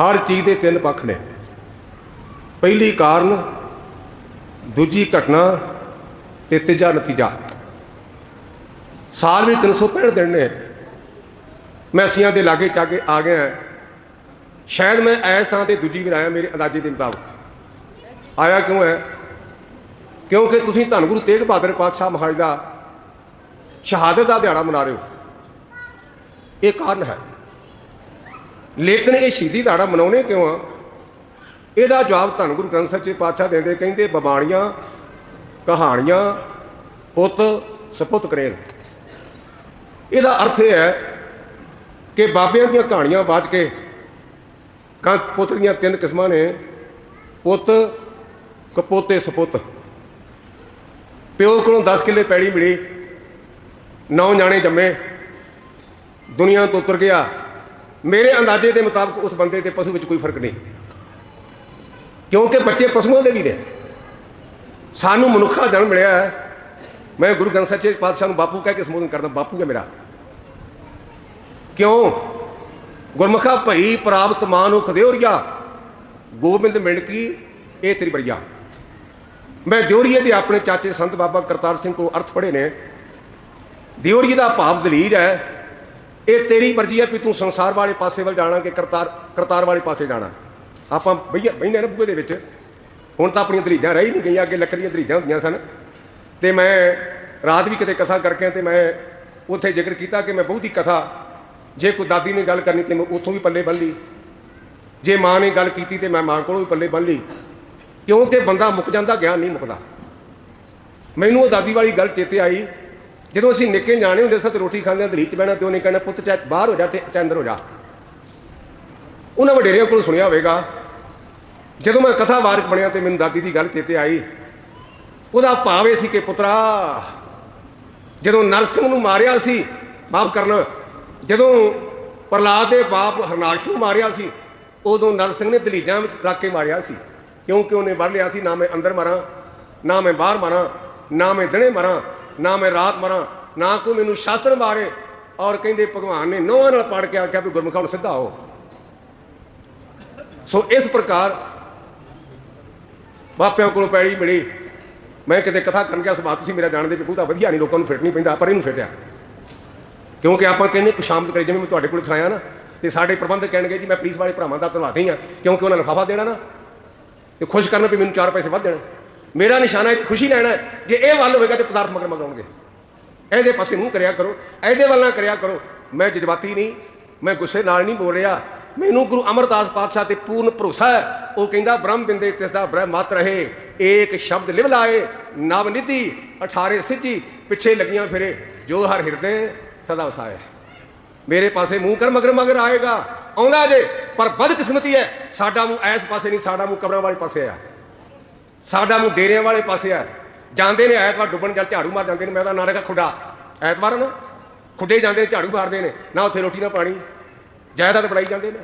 ਹਰ ਚੀਜ਼ ਦੇ ਤਿੰਨ ਪੱਖ ਨੇ। ਪਹਿਲੀ ਕਾਰਨ, ਦੂਜੀ ਘਟਨਾ ਤੇ ਤੀਜਾ ਨਤੀਜਾ। ਸਾਲ ਵਿੱਚ 365 ਦਿਨ ਨੇ। ਮੈਸੀਆਂ ਦੇ ਲਾਗੇ ਚਾਗੇ ਆ ਗਿਆ ਸ਼ਾਇਦ ਮੈਂ ਐਸ ਥਾਂ ਤੇ ਦੂਜੀ ਵਾਰ ਆਇਆ, ਮੇਰੇ ਅੰਦਾਜ਼ੇ ਦੇ ਮੁਤਾਬਕ। ਆਇਆ ਕਿਉਂ ਹੈ? ਕਿਉਂਕਿ ਤੁਸੀਂ ਧੰਨ ਗੁਰੂ ਤੇਗ ਬਹਾਦਰ ਪਾਤਸ਼ਾਹ ਮਹਾਰਾਜ ਦਾ ਸ਼ਹਾਦਤ ਦਾ ਦਿਹਾੜਾ ਮਨਾ ਰਹੇ ਹੋ। ਇਹ ਕਾਰਨ ਹੈ। ਲੇਕਿਨ ਇਹ ਸ਼ਹੀਦੀ ਦਿਹਾੜਾ ਮਨਾਉਣੇ ਕਿਉਂ ਆ? ਇਹਦਾ ਜਵਾਬ ਧੰਨ ਗੁਰੂ ਗ੍ਰੰਥ ਸਾਹਿਬ ਜੀ ਪਾਤਸ਼ਾਹ ਦਿੰਦੇ, ਕਹਿੰਦੇ, ਬਬਾਣੀਆਂ, ਕਹਾਣੀਆਂ, ਪੁੱਤ, ਸਪੁੱਤ ਕਰੇਨ ਇਹਦਾ ਅਰਥ ਇਹ ਹੈ ਕਿ ਬਾਬਿਆਂ ਦੀਆਂ ਕਹਾਣੀਆਂ ਬਾਅਦ ਕੇ ਕਾਂ ਪੁੱਤ ਦੀਆਂ ਤਿੰਨ ਕਿਸਮਾਂ ਨੇ, ਪੁੱਤ, ਕਪੋਤੇ, ਸਪੁੱਤ। ਪਿਓ ਕੋਲੋਂ 10 ਕਿੱਲੇ ਪੈੜੀ ਮਿਲੀ, ਨੌ ਜਾਣੇ ਜੰਮੇ, ਦੁਨੀਆ ਤੋਂ ਉਤਰ ਗਿਆ। ਮੇਰੇ ਅੰਦਾਜ਼ੇ ਦੇ ਮੁਤਾਬਕ ਉਸ ਬੰਦੇ ਤੇ ਪਸ਼ੂ ਵਿੱਚ ਕੋਈ ਫ਼ਰਕ ਨਹੀਂ। ਕਿਉਂਕਿ ਬੱਚੇ ਪਸ਼ੂਆਂ ਦੇ ਵੀ ਨੇ। ਸਾਨੂੰ ਮਨੁੱਖਾ ਜਨਮ ਮਿਲਿਆ ਹੈ। ਮੈਂ ਗੁਰੂ ਗ੍ਰੰਥ ਸਾਹਿਬ ਜੀ ਪਾਤਸ਼ਾਹ ਨੂੰ ਬਾਪੂ ਕਹਿ ਕੇ ਸੰਬੋਧਨ ਕਰਦਾ, ਬਾਪੂ ਹੈ ਮੇਰਾ। ਕਿਉਂ? ਗੁਰਮੁਖਾ ਭਈ ਪ੍ਰਾਪਤ ਮਾਨੁ ਖਦਿਓਰੀਆ ਗੋਬਿੰਦ ਮਿਲ ਕੀ, ਇਹ ਤੇਰੀ ਬੜੀਆ। ਮੈਂ ਦਿਓਰੀਏ ਦੇ ਆਪਣੇ ਚਾਚੇ ਸੰਤ ਬਾਬਾ ਕਰਤਾਰ ਸਿੰਘ ਕੋਲ ਅਰਥ ਪੜ੍ਹੇ ਨੇ। ਦਿਓਰੀਏ ਦਾ ਭਾਵ ਦਲੀਲ ਹੈ ਇਹ ਤੇਰੀ ਮਰਜ਼ੀ ਹੈ ਵੀ ਤੂੰ ਸੰਸਾਰ ਵਾਲੇ ਪਾਸੇ ਵੱਲ ਜਾਣਾ ਕਿ ਕਰਤਾਰ ਕਰਤਾਰ ਵਾਲੇ ਪਾਸੇ ਜਾਣਾ। ਆਪਾਂ ਬਈਆ, ਬਈਨੇ ਨਾ ਬੂਹੇ ਦੇ ਵਿੱਚ। ਹੁਣ ਤਾਂ ਆਪਣੀਆਂ ਦਲੀਜਾਂ ਰਹਿ ਹੀ ਨਹੀਂ ਗਈਆਂ, ਅੱਗੇ ਲੱਕੜੀਆਂ ਦਲੀਜਾਂ ਹੁੰਦੀਆਂ ਸਨ। ਤੇ ਮੈਂ ਰਾਤ ਵੀ ਕਿਤੇ ਕਥਾ ਕਰਕੇ ਤੇ ਮੈਂ ਉੱਥੇ ਜ਼ਿਕਰ ਕੀਤਾ ਕਿ ਮੈਂ ਬਹੁਤੀ ਕਥਾ, ਜੇ ਕੋਈ ਦਾਦੀ ਨੇ ਗੱਲ ਕਰਨੀ ਤੇ ਮੈਂ ਉੱਥੋਂ ਵੀ ਪੱਲੇ ਬੰਨ ਲਈ। ਜੇ ਮਾਂ ਨੇ ਗੱਲ ਕੀਤੀ ਤੇ ਮੈਂ ਮਾਂ ਕੋਲੋਂ ਵੀ ਪੱਲੇ ਬੰਨ ਲਈ। ਕਿਉਂਕਿ ਬੰਦਾ ਮੁੱਕ ਜਾਂਦਾ, ਗਿਆਨ ਨਹੀਂ ਮੁੱਕਦਾ। ਮੈਨੂੰ ਉਹ ਦਾਦੀ ਵਾਲੀ ਗੱਲ ਚੇਤੇ ਆਈ। ਜਦੋਂ ਅਸੀਂ ਨਿੱਕੇ ਨਿਆਣੇ ਹੁੰਦੇ ਸਾਂ ਤੇ ਰੋਟੀ ਖਾਂਦੇ ਦਲੀ ਚ ਬਹਿਣਾ ਤੇ ਉਹਨੇ ਕਹਿਣਾ, ਪੁੱਤ ਚਾਹ ਬਾਹਰ ਹੋ ਜਾ ਤੇ ਚੰਦਰ ਹੋ ਜਾ। ਉਹਨਾਂ ਵਡੇਰਿਆਂ ਕੋਲ ਸੁਣਿਆ ਹੋਵੇਗਾ। ਜਦੋਂ ਮੈਂ ਕਥਾ ਵਾਰਕ ਬਣਿਆ ਤੇ ਮੈਨੂੰ ਦਾਦੀ ਦੀ ਗੱਲ ਚੇਤੇ ਆਈ। ਉਹਦਾ ਭਾਵ ਇਹ ਸੀ ਕਿ, ਪੁੱਤਰਾ, ਜਦੋਂ ਨਰਸਿੰਘ ਨੂੰ ਮਾਰਿਆ ਸੀ, ਮਾਫ ਕਰਨਾ, ਜਦੋਂ ਪ੍ਰਲਾਦ ਦੇ ਬਾਪ ਹਰਨਾਕਸ਼ ਨੂੰ ਮਾਰਿਆ ਸੀ, ਉਦੋਂ ਨਰਸਿੰਘ ਨੇ ਦਲੀਜਾਂ ਵਿੱਚ ਰੱਖ ਕੇ ਮਾਰਿਆ ਸੀ। ਕਿਉਂਕਿ ਉਹਨੇ ਵਰ ਲਿਆ ਸੀ, ਨਾ ਮੈਂ ਅੰਦਰ ਮਰਾਂ, ਨਾ ਮੈਂ ਬਾਹਰ ਮਰਾਂ, ਨਾ ਮੈਂ ਦਿਨੇ ਮਰਾਂ ਨਾ ਮੈਂ ਰਾਤ ਮਰਾਂ, ਨਾ ਕੋਈ ਮੈਨੂੰ ਸ਼ਾਸਤਰ ਮਾਰੇ। ਔਰ ਕਹਿੰਦੇ ਭਗਵਾਨ ਨੇ ਨੋਹਾਂ ਨਾਲ ਪੜ ਕੇ ਆਖਿਆ ਵੀ ਗੁਰਮੁਖਾਂ ਨੂੰ ਸਿੱਧਾ ਹੋ ਸੋ ਇਸ ਪ੍ਰਕਾਰ ਬਾਪਿਆਂ ਕੋਲੋਂ ਪੈੜੀ ਮਿਲੀ। ਮੈਂ ਕਿਤੇ ਕਥਾ ਕਰਨ ਗਿਆ ਸਭਾ ਤੁਸੀਂ ਮੇਰਾ ਜਾਣਦੇ ਵੀ ਬਹੁਤਾ ਵਧੀਆ ਨਹੀਂ, ਲੋਕਾਂ ਨੂੰ ਫਿੱਟ ਨਹੀਂ ਪੈਂਦਾ, ਪਰ ਇਹਨੂੰ ਫਿੱਟਿਆ ਕਿਉਂਕਿ ਆਪਾਂ ਕਹਿੰਦੇ ਕੁ ਸ਼ਾਮਤ ਕਰੇ, ਜਿਵੇਂ ਮੈਂ ਤੁਹਾਡੇ ਕੋਲ ਛਾਇਆ ਨਾ, ਤੇ ਸਾਡੇ ਪ੍ਰਬੰਧਕ ਕਹਿਣਗੇ ਜੀ, ਮੈਂ ਪੁਲਿਸ ਵਾਲੇ ਭਰਾਵਾਂ ਦਾ ਧੰਨਵਾਦ ਹੀ ਆ ਕਿਉਂਕਿ ਉਹਨਾਂ ਨੇ ਲਫਾਫਾ ਦੇਣਾ ਨਾ। ਤੇ ਖੁਸ਼ ਕਰਨਾ ਵੀ ਮੈਨੂੰ 4 ਪੈਸੇ ਵੱਧ ਦੇਣ। ਮੇਰਾ ਨਿਸ਼ਾਨਾ ਇਹ ਖੁਸ਼ੀ ਲੈਣਾ ਜੇ ਇਹ ਵੱਲ ਹੋਵੇਗਾ ਤੇ ਪਦਾਰਥ ਮਗਰ ਮਗਾਉਣਗੇ। ਇਹਦੇ ਪਾਸੇ ਮੂੰਹ ਕਰਿਆ ਕਰੋ, ਇਹਦੇ ਵੱਲ ਨਾ ਕਰਿਆ ਕਰੋ। ਮੈਂ ਜਜ਼ਬਾਤੀ ਨਹੀਂ, ਮੈਂ ਗੁੱਸੇ ਨਾਲ ਨਹੀਂ ਬੋਲ ਰਿਹਾ। ਮੈਨੂੰ ਗੁਰੂ ਅਮਰਦਾਸ ਪਾਤਸ਼ਾਹ ਤੇ ਪੂਰਨ ਭਰੋਸਾ ਹੈ। ਉਹ ਕਹਿੰਦਾ, ਬ੍ਰਹਮ ਬਿੰਦੇ ਤਿਸ ਦਾ ਬ੍ਰਹਮ ਮਤ ਰਹੇ। ਏਕ ਸ਼ਬਦ ਲਿਵ ਲਾਏ। ਨਵ ਨਿਧੀ 18 ਸਿੱਜੀ ਪਿੱਛੇ ਲੱਗੀਆਂ ਫਿਰੇ। ਜੋ ਹਰ ਹਿਰਦੇ ਸਦਾ ਵਸਾਏ। ਮੇਰੇ ਪਾਸੇ ਮੂੰਹ ਕਰ ਮਗਰ ਮਗਰ ਆਏਗਾ। ਆਉਂਦਾ ਜੇ, ਪਰ ਬਦਕਿਸਮਤੀ ਹੈ। ਸਾਡਾ ਮੂੰਹ ਐਸ ਪਾਸੇ ਨਹੀਂ, ਸਾਡਾ ਮੂੰਹ ਕਬਰਾਂ ਵਾਲੇ ਪਾਸੇ ਆ। ਸਾਡਾ ਮੂੰਹ ਡੇਰਿਆਂ ਵਾਲੇ ਪਾਸੇ ਆ। ਜਾਂਦੇ ਨੇ, ਐਤਵਾਰ ਡੁੱਬਣ ਜਾਂ ਝਾੜੂ ਮਾਰ ਜਾਂਦੇ ਨੇ, ਮੈਂ ਉਹਦਾ ਨਾ ਰੱਖਾ ਖੁੱਡਾ। ਐਤਵਾਰ ਨੂੰ ਖੁੱਡੇ ਜਾਂਦੇ ਨੇ, ਝਾੜੂ ਮਾਰਦੇ ਨੇ, ਨਾ ਉੱਥੇ ਰੋਟੀ, ਨਾ ਪਾਣੀ। ਜਾਇਦਾਦ ਬਣਾਈ ਜਾਂਦੇ ਨੇ।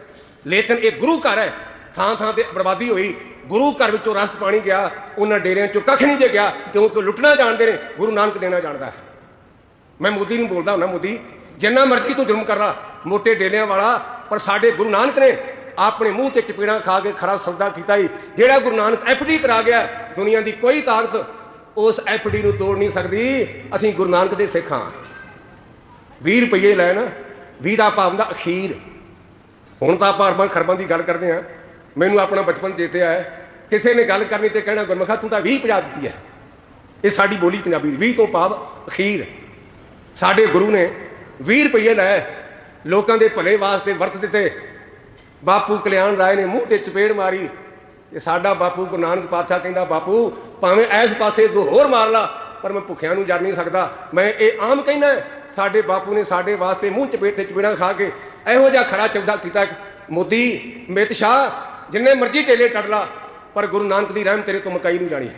ਲੇਕਿਨ ਇਹ ਗੁਰੂ ਘਰ ਹੈ। ਥਾਂ ਥਾਂ ਤੇ ਬਰਬਾਦੀ ਹੋਈ। ਗੁਰੂ ਘਰ ਵਿੱਚੋਂ ਰਸਤ ਪਾਣੀ ਗਿਆ। ਉਹਨਾਂ ਡੇਰਿਆਂ ਚੋਂ ਕੱਖ ਨਹੀਂ ਜੇ ਗਿਆ। ਕਿਉਂਕਿ ਲੁੱਟਣਾ ਜਾਣਦੇ ਨੇ, ਗੁਰੂ ਨਾਨਕ ਦੇਣਾ ਜਾਣਦਾ ਮੈਂ ਮੋਦੀ ਨੂੰ ਬੋਲਦਾ ਹੁੰਦਾ, ਮੋਦੀ, ਜਿੰਨਾ ਮਰਜ਼ੀ ਤੂੰ ਜ਼ੁਲਮ ਕਰ ਲਾ। ਮੋਟੇ ਡੇਰਿਆਂ ਵਾਲਾ, ਪਰ ਸਾਡੇ ਗੁਰੂ ਨਾਨਕ ਨੇ ਆਪਣੇ ਮੂੰਹ ਤੇ ਚਪੇੜਾਂ ਖਾ ਕੇ ਖਰਾ ਸੌਦਾ ਕੀਤਾ ਹੀ ਜਿਹੜਾ ਗੁਰੂ ਨਾਨਕ ਐਫਡੀ ਕਰਾ ਗਿਆ, ਦੁਨੀਆ ਦੀ ਕੋਈ ਤਾਕਤ ਉਸ ਐਫਡੀ ਨੂੰ ਤੋੜ ਨਹੀਂ ਸਕਦੀ। ਅਸੀਂ ਗੁਰੂ ਨਾਨਕ ਦੇ ਸਿੱਖ ਹਾਂ। 20 ਰੁਪਏ ਲੈਣ 20 ਦਾ ਭਾਵ ਦਾ ਅਖੀਰ। ਹੁਣ ਤਾਂ ਆਪਾਂ ਅਰਬਾਂ ਖਰਬਾਂ ਦੀ ਗੱਲ ਕਰਦੇ ਆ ਮੈਨੂੰ ਆਪਣਾ ਬਚਪਨ ਚੇਤੇ ਆਇਆ। ਕਿਸੇ ਨੇ ਗੱਲ ਕਰਨੀ ਤੇ ਕਹਿਣਾ, ਗੁਰਮਖਾ, ਤੂੰ ਤਾਂ 20 ਪਜਾ ਦਿੱਤੀ ਹੈ। ਇਹ ਸਾਡੀ ਬੋਲੀ ਪੰਜਾਬੀ ਦੀ। 20 ਤੋਂ ਭਾਵ ਅਖੀਰ। ਸਾਡੇ ਗੁਰੂ ਨੇ 20 ਰੁਪਏ ਲੈ ਲੋਕਾਂ ਦੇ ਭਲੇ ਵਾਸਤੇ ਵਰਤ ਦਿੱਤੇ। ਬਾਪੂ ਕਲਿਆਣ ਰਾਏ ਨੇ ਮੂੰਹ ਤੇ ਚਪੇੜ ਮਾਰੀ ਤੇ ਸਾਡਾ ਬਾਪੂ ਗੁਰੂ ਨਾਨਕ ਪਾਤਸ਼ਾਹ ਕਹਿੰਦਾ, ਬਾਪੂ, ਭਾਵੇਂ ਐਸ ਪਾਸੇ ਦੋ ਹੋਰ ਮਾਰ ਲਾ, ਪਰ ਮੈਂ ਭੁੱਖਿਆਂ ਨੂੰ ਜਰ ਨਹੀਂ ਸਕਦਾ। ਮੈਂ ਇਹ ਆਮ ਕਹਿੰਦਾ ਸਾਡੇ ਬਾਪੂ ਨੇ ਸਾਡੇ ਵਾਸਤੇ ਮੂੰਹ ਚਪੇੜ ਤੇ ਚਪੇੜਾਂ ਖਾ ਕੇ ਇਹੋ ਜਿਹਾ ਖਰਾ ਚੌਦਾ ਕੀਤਾ ਮੋਦੀ ਮਿਤ ਸ਼ਾਹ, ਜਿੰਨੇ ਮਰਜ਼ੀ ਟੇਲੇ ਟੱਡ ਲਾ, ਪਰ ਗੁਰੂ ਨਾਨਕ ਦੀ ਰਹਿਮ ਤੇਰੇ ਤੋਂ ਮਕਾਈ ਨਹੀਂ ਜਾਣੀ।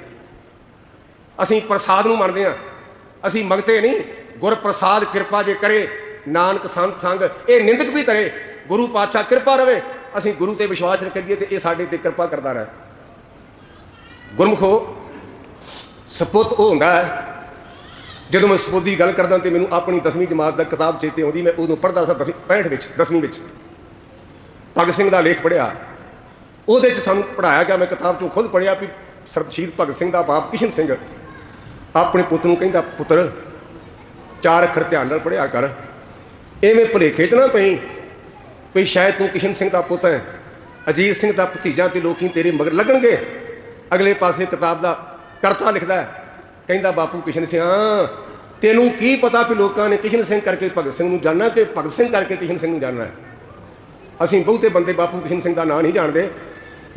ਅਸੀਂ ਪ੍ਰਸਾਦ ਨੂੰ ਮੰਨਦੇ ਹਾਂ। ਅਸੀਂ ਮੰਗਤੇ ਨਹੀਂ ਗੁਰ ਪ੍ਰਸਾਦ ਕਿਰਪਾ ਜੇ ਕਰੇ, ਨਾਨਕ ਸੰਤ ਸੰਗ, ਇਹ ਨਿੰਦਕ ਵੀ ਤਰੇ ਗੁਰੂ ਪਾਤਸ਼ਾਹ ਕਿਰਪਾ ਰਵੇ ਅਸੀਂ ਗੁਰੂ ਤੇ ਵਿਸ਼ਵਾਸ ਰੱਖੀਏ ਤੇ ਇਹ ਸਾਡੇ ਤੇ ਕਿਰਪਾ ਕਰਦਾ ਰਹੇ। ਗੁਰਮਖੋ, ਸਪੁੱਤ ਉਹ ਹੁੰਦਾ ਹੈ, ਜਦੋਂ ਮੈਂ ਸਪੁੱਤ ਦੀ ਗੱਲ ਕਰਦਾ ਤੇ ਮੈਨੂੰ ਆਪਣੀ 10ਵੀਂ ਜਮਾਤ ਦਾ ਕਿਤਾਬ ਚੇਤੇ ਆਉਂਦੀ, ਮੈਂ ਉਦੋਂ ਪੜ੍ਹਦਾ ਸਾਂ 10ਵੀਂ 65 ਵਿੱਚ 10ਵੀਂ ਵਿੱਚ। ਭਗਤ ਸਿੰਘ ਦਾ ਲੇਖ ਪੜ੍ਹਿਆ। ਉਹਦੇ 'ਚ ਸਾਨੂੰ ਪੜ੍ਹਾਇਆ ਗਿਆ, ਮੈਂ ਕਿਤਾਬ 'ਚੋਂ ਖੁਦ ਪੜ੍ਹਿਆ ਵੀ ਸਰ ਸ਼ਹੀਦ ਭਗਤ ਸਿੰਘ ਦਾ ਬਾਪ ਕਿਸ਼ਨ ਸਿੰਘ ਆਪਣੇ ਪੁੱਤ ਨੂੰ ਕਹਿੰਦਾ, ਪੁੱਤਰ, ਚਾਰ ਅੱਖਰ ਧਿਆਨ ਨਾਲ ਪੜ੍ਹਿਆ ਕਰ। ਐਵੇਂ ਭੁਲੇਖੇ 'ਚ ਨਾ ਪਈ। ਵੀ ਸ਼ਾਇਦ ਤੂੰ ਕਿਸ਼ਨ ਸਿੰਘ ਦਾ ਪੁੱਤ ਹੈ, ਅਜੀਤ ਸਿੰਘ ਦਾ ਭਤੀਜਾ ਤੇ ਲੋਕੀ ਤੇਰੇ ਮਗਰ ਲੱਗਣਗੇ। ਅਗਲੇ ਪਾਸੇ ਕਿਤਾਬ ਦਾ ਕਰਤਾ ਲਿਖਦਾ ਕਹਿੰਦਾ, ਬਾਪੂ ਕਿਸ਼ਨ ਸਿੰਘ, ਤੈਨੂੰ ਕੀ ਪਤਾ ਵੀ ਲੋਕਾਂ ਨੇ ਕਿਸ਼ਨ ਸਿੰਘ ਕਰਕੇ ਭਗਤ ਸਿੰਘ ਨੂੰ ਜਾਣਨਾ ਕਿ ਭਗਤ ਸਿੰਘ ਕਰਕੇ ਕਿਸ਼ਨ ਸਿੰਘ ਨੂੰ ਜਾਣਨਾ ਅਸੀਂ ਬਹੁਤੇ ਬੰਦੇ ਬਾਪੂ ਕਿਸ਼ਨ ਸਿੰਘ ਦਾ ਨਾਂ ਨਹੀਂ ਜਾਣਦੇ,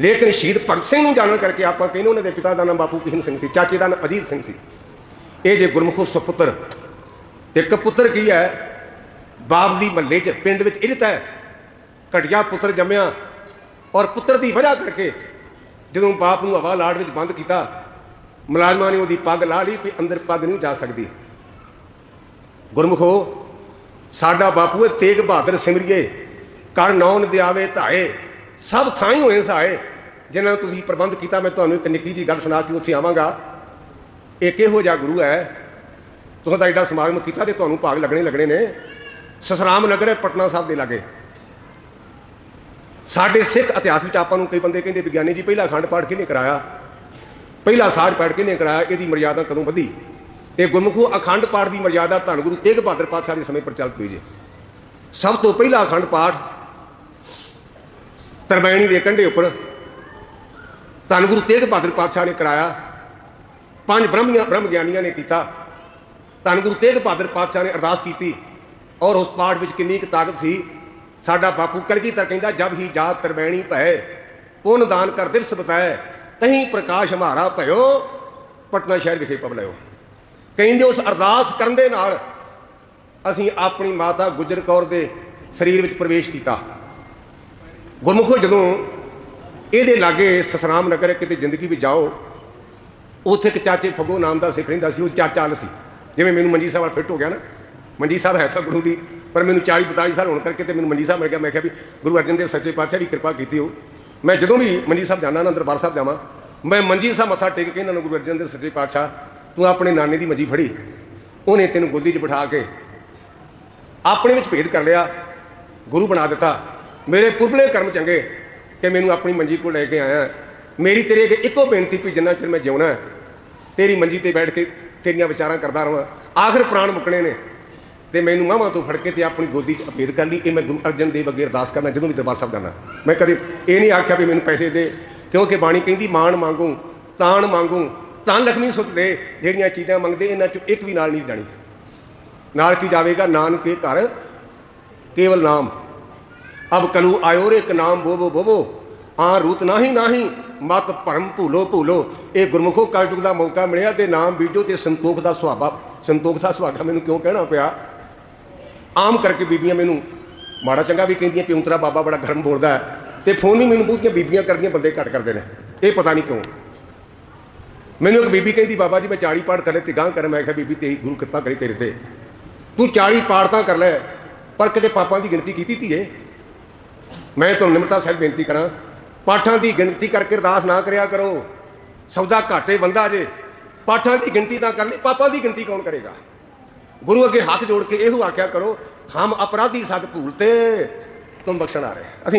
ਲੇਕਿਨ ਸ਼ਹੀਦ ਭਗਤ ਸਿੰਘ ਨੂੰ ਜਾਣਨ ਕਰਕੇ ਆਪਾਂ ਕਹਿੰਦੇ ਉਹਨਾਂ ਦੇ ਪਿਤਾ ਦਾ ਨਾਮ ਬਾਪੂ ਕਿਸ਼ਨ ਸਿੰਘ ਸੀ, ਚਾਚੇ ਦਾ ਨਾਮ ਅਜੀਤ ਸਿੰਘ ਸੀ। ਇਹ ਜੇ ਗੁਰਮੁਖੋ ਸੁਪੁੱਤਰ ਇੱਕ ਪੁੱਤਰ ਕੀ ਹੈ? ਬਾਪ ਦੀ ਮੱਲੇ 'ਚ, ਪਿੰਡ ਵਿੱਚ ਇੱਜ਼ਤ ਹੈ ਘਟਿਆ ਪੁੱਤਰ ਜੰਮਿਆ ਔਰ ਪੁੱਤਰ ਦੀ ਵਜ੍ਹਾ ਕਰਕੇ ਜਦੋਂ ਬਾਪ ਨੂੰ ਹਵਾ ਲਾੜ ਵਿੱਚ ਬੰਦ ਕੀਤਾ, ਮੁਲਾਜ਼ਮਾਂ ਨੇ ਉਹਦੀ ਪੱਗ ਲਾ ਲਈ ਵੀ ਅੰਦਰ ਪੱਗ ਨਹੀਂ ਜਾ ਸਕਦੀ। ਗੁਰਮੁਖੋ, ਸਾਡਾ ਬਾਪੂ ਹੈ ਤੇਗ ਬਹਾਦਰ ਸਿਮਰਿਏ ਕਰ ਨੌਨ ਦਿਆਵੇ ਧਾਏ, ਸਭ ਥਾਂ ਹੀ ਹੋਏ ਸਹਾਏ ਜਿਨ੍ਹਾਂ ਨੂੰ ਤੁਸੀਂ ਪ੍ਰਬੰਧ ਕੀਤਾ, ਮੈਂ ਤੁਹਾਨੂੰ ਇੱਕ ਨਿੱਕੀ ਜੀ ਗੱਲ ਸੁਣਾ ਕੇ ਉੱਥੇ ਆਵਾਂਗਾ। ਇਹ ਕਿਹੋ ਜਿਹਾ ਗੁਰੂ ਹੈ? ਤੁਸੀਂ ਤਾਂ ਐਡਾ ਸਮਾਗਮ ਕੀਤਾ ਤੇ ਤੁਹਾਨੂੰ ਭਾਗ ਲੱਗਣੇ ਲੱਗਣੇ ਨੇ। ਸਸਰਾਮ ਨਗਰ ਹੈ, ਪਟਨਾ ਸਾਹਿਬ ਦੇ ਲਾਗੇ। ਸਾਡੇ ਸਿੱਖ ਇਤਿਹਾਸ ਵਿੱਚ ਆਪਾਂ ਨੂੰ ਕਈ ਬੰਦੇ ਕਹਿੰਦੇ ਵਿਗਿਆਨੀ ਜੀ ਪਹਿਲਾ ਅਖੰਡ ਪਾਠ ਕਿਹਨੇ ਕਰਾਇਆ? ਪਹਿਲਾ ਸਾਜ ਪਾਠ ਕਿਹਨੇ ਕਰਾਇਆ? ਇਹਦੀ ਮਰਿਆਦਾ ਕਦੋਂ ਵਧੀ? ਇਹ ਗੁਰਮੁਖੋ ਅਖੰਡ ਪਾਠ ਦੀ ਮਰਿਆਦਾ ਧੰਨ ਗੁਰੂ ਤੇਗ ਬਹਾਦਰ ਪਾਤਸ਼ਾਹ ਦੇ ਸਮੇਂ ਪ੍ਰਚਲਿਤ ਹੋਈ ਜੇ। ਸਭ ਤੋਂ ਪਹਿਲਾ ਅਖੰਡ ਪਾਠ ਤਰਬੈਣੀ ਦੇ ਕੰਢੇ ਉੱਪਰ ਧੰਨ ਗੁਰੂ ਤੇਗ ਬਹਾਦਰ ਪਾਤਸ਼ਾਹ ਨੇ ਕਰਾਇਆ। ਪੰਜ ਬ੍ਰਹਮੀਆਂ ਬ੍ਰਹਮ ਗਿਆਨੀਆਂ ਨੇ ਕੀਤਾ। ਧੰਨ ਗੁਰੂ ਤੇਗ ਬਹਾਦਰ ਪਾਤਸ਼ਾਹ ਨੇ ਅਰਦਾਸ ਕੀਤੀ ਔਰ ਉਸ ਪਾਠ ਵਿੱਚ ਕਿੰਨੀ ਕੁ ਤਾਕਤ ਸੀ? ਸਾਡਾ ਬਾਪੂ ਕਲਗੀਧਰ ਕਹਿੰਦਾ, ਜਬ ਹੀ ਜਾਤ ਤਰਬੈਣੀ ਭੈ ਪੁੰਨ ਦਾਨ ਕਰ ਦਿਵਸ ਬਤਾਏ ਤਹੀਂ ਪ੍ਰਕਾਸ਼ ਹਮਾਰਾ ਭਇਓ, ਪਟਨਾ ਸ਼ਹਿਰ ਵਿਖੇ ਪਵਲਿਓ ਕਹਿੰਦੇ ਉਸ ਅਰਦਾਸ ਕਰਨ ਦੇ ਨਾਲ ਅਸੀਂ ਆਪਣੀ ਮਾਤਾ ਗੁਜਰ ਕੌਰ ਦੇ ਸਰੀਰ ਵਿੱਚ ਪ੍ਰਵੇਸ਼ ਕੀਤਾ। ਗੁਰਮੁਖੋ ਜਦੋਂ ਇਹਦੇ ਲਾਗੇ ਸਸਰਾਮ ਨਗਰ ਕਿਤੇ ਜ਼ਿੰਦਗੀ ਵਿੱਚ ਜਾਓ, ਉੱਥੇ ਇੱਕ ਚਾਚੇ ਫੱਗੋ ਨਾਮ ਦਾ ਸਿੱਖ ਰਹਿੰਦਾ ਸੀ, ਉਹ ਚਾਚਾ ਲ ਸੀ। ਜਿਵੇਂ ਮੈਨੂੰ ਮੰਜੀ ਸਾਹਿਬ ਨਾਲ ਫਿੱਟ ਹੋ ਗਿਆ ਨਾ, ਮੰਜੀ ਸਾਹਿਬ ਹੈ ਤਾਂ ਗੁਰੂ ਦੀ। ਪਰ ਮੈਨੂੰ 40 45 ਸਾਲ ਹੋਣ ਕਰਕੇ ਤੇ ਮੈਨੂੰ ਮੰਜੀ ਸਾਹਿਬ ਮਿਲ ਗਿਆ। ਮੈਂ ਕਿਹਾ ਵੀ ਗੁਰੂ ਅਰਜਨ ਦੇਵ ਸੱਚੇ ਪਾਤਸ਼ਾਹ ਦੀ ਕਿਰਪਾ ਕੀਤੀ ਹੋ। ਮੈਂ ਜਦੋਂ ਵੀ ਮੰਜੀ ਸਾਹਿਬ ਜਾਣਾ ਨਾ ਦਰਬਾਰ ਸਾਹਿਬ ਜਾਵਾਂ, ਮੈਂ ਮੰਜੀ ਸਾਹਿਬ ਮੱਥਾ ਟੇਕ ਕੇ ਇਹਨਾਂ ਨੂੰ ਗੁਰੂ ਅਰਜਨ ਦੇਵ ਸੱਚੇ ਪਾਤਸ਼ਾਹ, ਤੂੰ ਆਪਣੇ ਨਾਨੇ ਦੀ ਮੰਜੀ ਫੜੀ। ਉਹਨੇ ਤੈਨੂੰ ਗੋਦੀ 'ਚ ਬਿਠਾ ਕੇ ਆਪਣੇ ਵਿੱਚ ਭੇਦ ਕਰ ਲਿਆ, ਗੁਰੂ ਬਣਾ ਦਿੱਤਾ। ਮੇਰੇ ਪੁਰਬਲੇ ਕਰਮ ਚੰਗੇ ਕਿ ਮੈਨੂੰ ਆਪਣੀ ਮੰਜੀ ਕੋਲ ਲੈ ਕੇ ਆਇਆ। ਮੇਰੀ ਤੇਰੇ ਅੱਗੇ ਇੱਕੋ ਬੇਨਤੀ ਵੀ ਜਿੰਨਾ ਚਿਰ ਮੈਂ ਜਿਉਣਾ, ਤੇਰੀ ਮੰਜੀ ਤੇ ਬੈਠ ਕੇ ਤੇਰੀਆਂ ਵਿਚਾਰਾਂ ਕਰਦਾ ਰਹਾਂ। ਆਖਰ ਪ੍ਰਾਣ ਮੁੱਕਣੇ ਨੇ। ਤੇ ਮੈਨੂੰ ਮਾਵਾਂ ਤੋਂ ਫੜ ਕੇ ਤੇ ਆਪਣੀ ਗੋਦੀ 'ਚ ਅਪੇਦ ਕਰ ਲਈ। ਇਹ ਮੈਂ ਗੁਰੂ ਅਰਜਨ ਦੇਵ ਅੱਗੇ ਅਰਦਾਸ ਕਰਨਾ ਜਦੋਂ ਵੀ ਦਰਬਾਰ ਸਾਹਿਬ ਜਾਣਾ। ਮੈਂ ਕਦੇ ਇਹ ਨਹੀਂ ਆਖਿਆ ਵੀ ਮੈਨੂੰ ਪੈਸੇ ਦੇ, ਕਿਉਂਕਿ ਬਾਣੀ ਕਹਿੰਦੀ, ਮਾਣ ਮੰਗੂ, ਤਾਣ ਮੰਗੂ, ਤਾਂ ਲਖਮੀ ਸੁੱਤ ਦੇ, ਜਿਹੜੀਆਂ ਚੀਜ਼ਾਂ ਮੰਗਦੇ, ਇਹਨਾਂ 'ਚ ਇੱਕ ਵੀ ਨਾਲ ਨਹੀਂ ਜਾਣੀ। ਨਾਲ ਕੀ ਜਾਵੇਗਾ? ਨਾਨਕੇ ਘਰ ਕੇਵਲ ਨਾਮ। ਅਬ ਕਲੂ ਆਇਓ ਰੇ, ਇੱਕ ਨਾਮ ਬੋਵੋ ਬੋਵੋ ਆ ਰੂਤ ਨਾਹੀ ਨਾਹੀ, ਮਤ ਭਰਮ ਭੂਲੋ ਭੂਲੋ। ਇਹ ਗੁਰਮੁਖੋ ਕਲਯੁਗ ਦਾ ਮੌਕਾ ਮਿਲਿਆ, ਤੇ ਨਾਮ ਬੀਜੋ ਤੇ ਸੰਤੋਖ ਦਾ ਸੁਹਾਵਾ ਸੰਤੋਖ ਦਾ ਸੁਹਾਗਾ ਮੈਨੂੰ ਕਿਉਂ ਕਹਿਣਾ ਪਿਆ? ਆਮ ਕਰਕੇ ਬੀਬੀਆਂ ਮੈਨੂੰ ਮਾੜਾ ਚੰਗਾ ਵੀ ਕਹਿੰਦੀਆਂ ਪਿਉਂਤਰਾ ਬਾਬਾ ਬੜਾ ਗਰਮ ਬੋਲਦਾ ਹੈ ਤੇ ਫੋਨ ਵੀ ਮੈਨੂੰ ਬਹੁਤੀਆਂ ਬੀਬੀਆਂ ਕਰਦੀਆਂ ਬੰਦੇ ਘੱਟ ਕਰਦੇ ਨੇ। ਇਹ ਪਤਾ ਨਹੀਂ ਕਿਉਂ। ਮੈਨੂੰ ਇੱਕ ਬੀਬੀ ਕਹਿੰਦੀ, ਬਾਬਾ ਜੀ, ਮੈਂ 40 ਪਾਠ ਕਰੇ ਤੇ ਗਾਂ ਕਰ। ਮੈਂ ਕਿਹਾ, ਬੀਬੀ, ਤੇਰੀ ਗੁਰੂ ਕਿਰਪਾ ਕਰੇ ਤੇਰੇ ਤੇ। ਤੂੰ 40 ਪਾਠ ਤਾਂ ਕਰ ਲੈ, ਪਰ ਕਿਤੇ ਪਾਪਾਂ ਦੀ ਗਿਣਤੀ ਕੀਤੀ ਧੀਏ? ਮੈਂ ਤੁਹਾਨੂੰ ਨਿਮਰਤਾ ਸਹਿਤ ਬੇਨਤੀ ਕਰਾਂ, ਪਾਠਾਂ ਦੀ ਗਿਣਤੀ ਕਰਕੇ ਅਰਦਾਸ ਨਾ ਕਰਿਆ ਕਰੋ। ਸੌਦਾ ਘਾਟੇ ਬੰਦਾ ਜੇ। ਪਾਠਾਂ ਦੀ ਗਿਣਤੀ ਤਾਂ ਕਰ ਲਈ, ਪਾਪਾਂ ਦੀ ਗਿਣਤੀ ਕੌਣ ਕਰੇਗਾ? ਗੁਰੂ ਅੱਗੇ ਹੱਥ ਜੋੜ ਕੇ ਇਹੋ ਆਖਿਆ ਕਰੋ, ਹਮ ਅਪਰਾਧੀ ਸਤ ਭੂਲਤੇ ਤੁਮ ਬਖਸ਼ਣ ਆ ਰਹੇ। ਅਸੀਂ